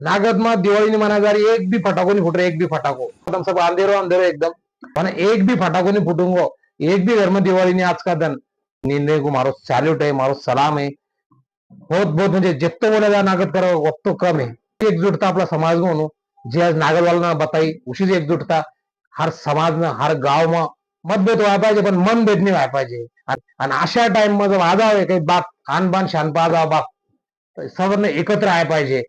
नागद में दिवाळी नहीं जा रही एक भी फटाको नहीं फूट रहा एक भी फटाको. एकदम सब अंधेरो अंधेरो एकदम. मैंने एक भी फटाको नहीं फूटूंगो एक भी घर में नहीं आज का दिन निंदे को मारो सैल्यूट है मारो सलाम है बहुत बहुत म्हणजे जिततो बोला जा नागद करो वक्त कम है एकजुटता आपला समाज में जे आज नागद वाला बताई उशीच एकजुटता. हर समाज में हर गाव में मतभेद व्हायला पाहिजे पण मन भेद नाही व्हायला पाहिजे. आणि अशा टाइममध्ये वाजावे काही बाप खानबान शानपा जा बाप सर्वांना एकत्र आहे पाहिजे.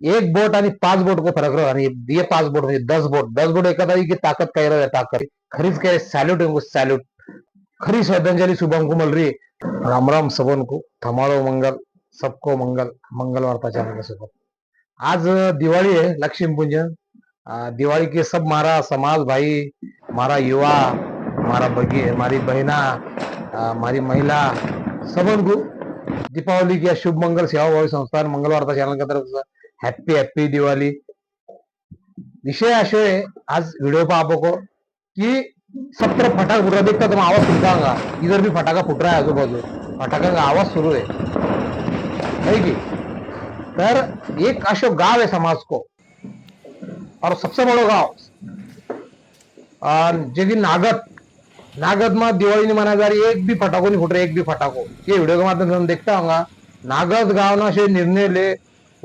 एक बोट आणि पाच बोट को फरक रहो. आणि ये पाच बोट म्हणजे दस बोट. दस बोट एकदा की ताकत काय रहे ताकत खरीच काय सैल्यूट उनको सैल्यूट खरी श्रद्धांजलि शुभम को मिल रही है राम राम सबन को थमारो मंगल. सबको मंगल. मंगलवार वार्ता सोबत आज दिवाळी आहे लक्ष्मी पूजन दिवाळी के सब मारा समाज भाई मारा युवा मारा बगी मारी बहना मारी महिला. सबन को दीपावली की शुभ मंगल सेवा भावी संस्थान मंगलवार वार्ता चॅनल की तरफ हॅप्पी हॅप्पी दिवाळी विषय असे आहे आज व्हिडिओ पाहको की सत्र फटाका फुट रहा देखता तुम आवाज सुनता इधर भी फटाका फुट रहा है आजूबाजू. फटाका का आवाज सुरू है है की? तर एक असो गाव है समाज को. और सबसे बड़ो गांव. और जे की नागद. नागद में दिवाली नहीं मना जा रही एक भी फटाको नहीं फुट रहा एक भी फटाको. ये वीडियो के माध्यम से हम देखता होगा. नागद गाव ना असे निर्णय ले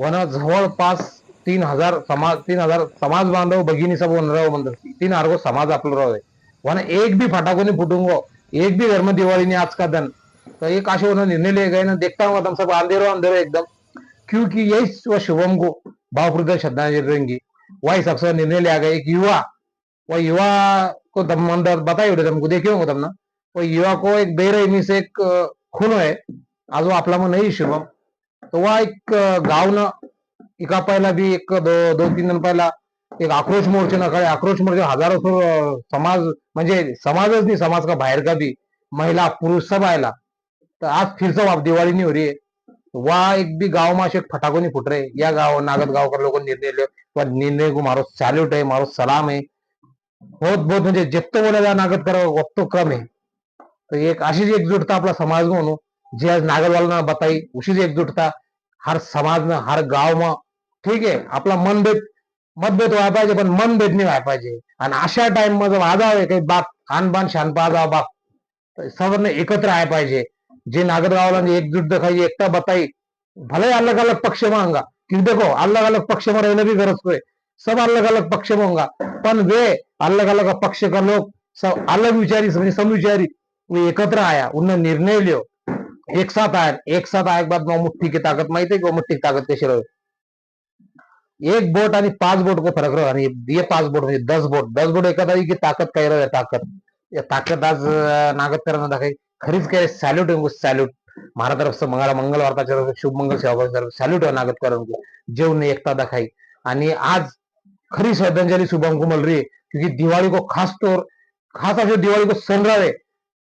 वन जवळपास तीन हजार समाज तीन हजार समाज बांधव भगिनी सब वन मंदिर तीन हजार को समाज आपलं रहो वन एक भी फटाको नहीं फूटूंगो एक भी घर में दिवाली आज का दिन तो एक आशे वन निर्णय ले गए ना. देखता हूँ तुम सब अंधेरो अंधेरो एकदम. क्योंकि यही व शुभम को भावपूर्ण श्रद्धांजलि रहेंगी। वही सबसे निर्णय लिया गया हो, हो एक युवा वह युवा को तम अंदर बताई तुमको देखे होंगे तुमने वो युवा को एक बेरहमी से एक खून है। आज वो आपला में नहीं शुभम। तो एक गावनं गाव एका पहिला बी एक दोन दो तीन दिन पहिला एक आक्रोश मोर्चे न खड़े आक्रोश मोर्चे हजारो समाज म्हणजे समाजच नाही समाज का बाहेर का भी महिला पुरुष सब आयला. तर आज फिर बाप दिवाळी नाही हो. रही वा एक बी गाव माशे ऐसे फटाको नहीं फुट रहे. या गाव नागद गावकर का निर्णय लिया. निर्णय को मारो सैल्यूट है मारो सलाम है. बहुत बहुत म्हणजे जिततो बोलायला नागत नागद करो वक्त कम है एक अशीच एकजुटता आपला समाज म्हणू जी जे आज नागदवाला बताई उशीच एकजुटता. हर समाज में हर गाव में ठीक आहे आपला मनभेद मतभेद व्हायला पाहिजे पण मनभेद नाही व्हायला पाहिजे. आणि अशा टाइममध्ये वाजावे काही बाप आणबान शानपा जा बाप सर्वांना एकत्र आहे पाहिजे. जे नागरगावला म्हणजे एकजुट दिखाई एकता बताई भले अलग अलग पक्ष में होगा देखो अलग अलग पक्ष में रहने बी गरज कोई सब अलग अलग पक्ष में होगा पण वे अलग अलग पक्ष का लोग सब अलग विचारी म्हणजे समविचारी वो एकत्र आया उनने निर्णय लियो एक साथ आया एक साथ आए के बाद वो मुट्ठी की ताकत माहिती है कि? वो की ताकत कशी रहे एक बोट आणि पाच बोट को फरक रहो आणि ये पाच बोट म्हणजे दस बोट. दस बोट एखादा की ताकद काय राहू ताकद. या ताकद आज नागदकरांना नागत खरीच काय सॅल्यूट सॅल्यूट महाराष्ट्र हमारा तरफ मंगल वार्ताच्या वार्ता शुभ मंगल सेवा सॅल्यूट सैल्यूट है नागत एकता दाखाई. आणि आज खरी श्रद्धांजलि शुभम कुमल रे क्योंकि दिवाळी को खास तौर खास असे दिवाळी को सण रहे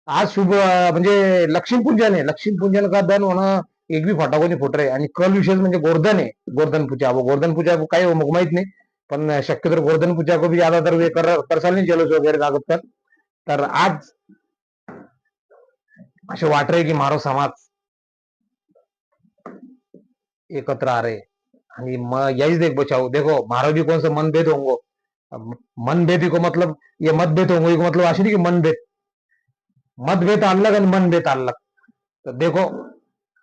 आज शुभ म्हणजे लक्ष्मी पूजन आहे. लक्ष्मी पूजन का दन होणं एक बी फटाको नहीं फुट आणि कल विशेष म्हणजे गोर्धन आहे. गोर्धन पूजा. वो गोर्धन पूजा को काही हो, मुझे माहीत नाही. पण शक्यतो गोर्धन पूजा को भी ज्यादातर वे कर करसाल नाही जलूस वगैरे लागत तर तर आज असे वाट रहे की मारो समाज एकत्र आ रहे आणि मग यही देख बचाओ देखो मारो भी कौन सा मनभेद होंगो अब मनभेद को मतलब ये मतभेद होंगो एक मतलब अशी नाही की मनभेद. मतभेद अलग आणि मनभेद अलग तो देखो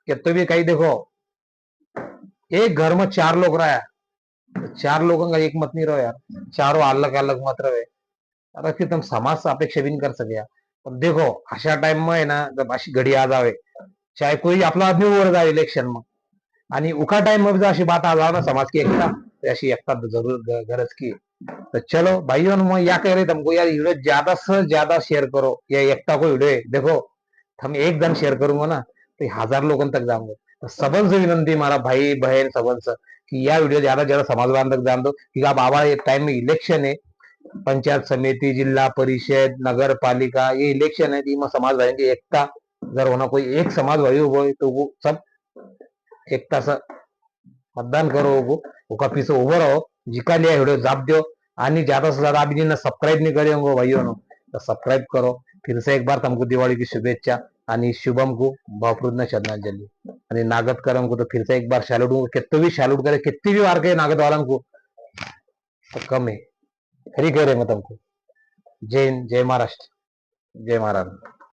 कि तो भी कहीं देखो. एक घर में चार लोग रहा तो चार लोगों का एक मत नहीं रहो यार. चारों अलग अलग मत रहे अरे फिर तुम समाज से अपेक्षा भी नहीं कर सके यार पण देखो अशा टाइम में है ना जब अशी घडी आ जावे चाहे कोई आपला आदमी वर जाए इलेक्शन में. आणि उखा टाइम में अशी बात आ जाओ ना समाज की एकता ऐसी एकता जरूर गरज की. तो चलो भाइयों मैं या कह रहे तुमको यार वीडियो ज्यादा से ज्यादा शेयर करो. या एकता को वीडियो है देखो हम एक जन शेयर करूंगा ना तो हजार लोगों तक जाऊंगे तो सबन से विनंती हमारा भाई बहन सबन से कि यह वीडियो ज्यादा ज्यादा समाज बांधव तक जान दो क्योंकि अब आवा एक टाइम में इलेक्शन है पंचायत समिति जिला परिषद नगर पालिका ये इलेक्शन है तो समाज भाई की एकता जर होना कोई एक समाज भाई हो तो वो सब एकता से मतदान करो ఒక పీస जिका लिया वीडियो जाप दो आणि ज्यादा से ज्यादा अभी जिन्हें सब्सक्राइब नहीं करे होंगे भाई तो सब्सक्राइब करो. फिर से एक बार तुमको दिवाळी की शुभेच्छा आणि शुभम को भावपूर्ण श्रद्धांजली. आणि नागत करम को तो फिर से एक बार सैल्यूट को कितने भी सैल्यूट करे कितनी भी बार गए नागत वाला को तो कम है. खरी कह रहे तुमको. जय जय महाराष्ट्र जय महाराज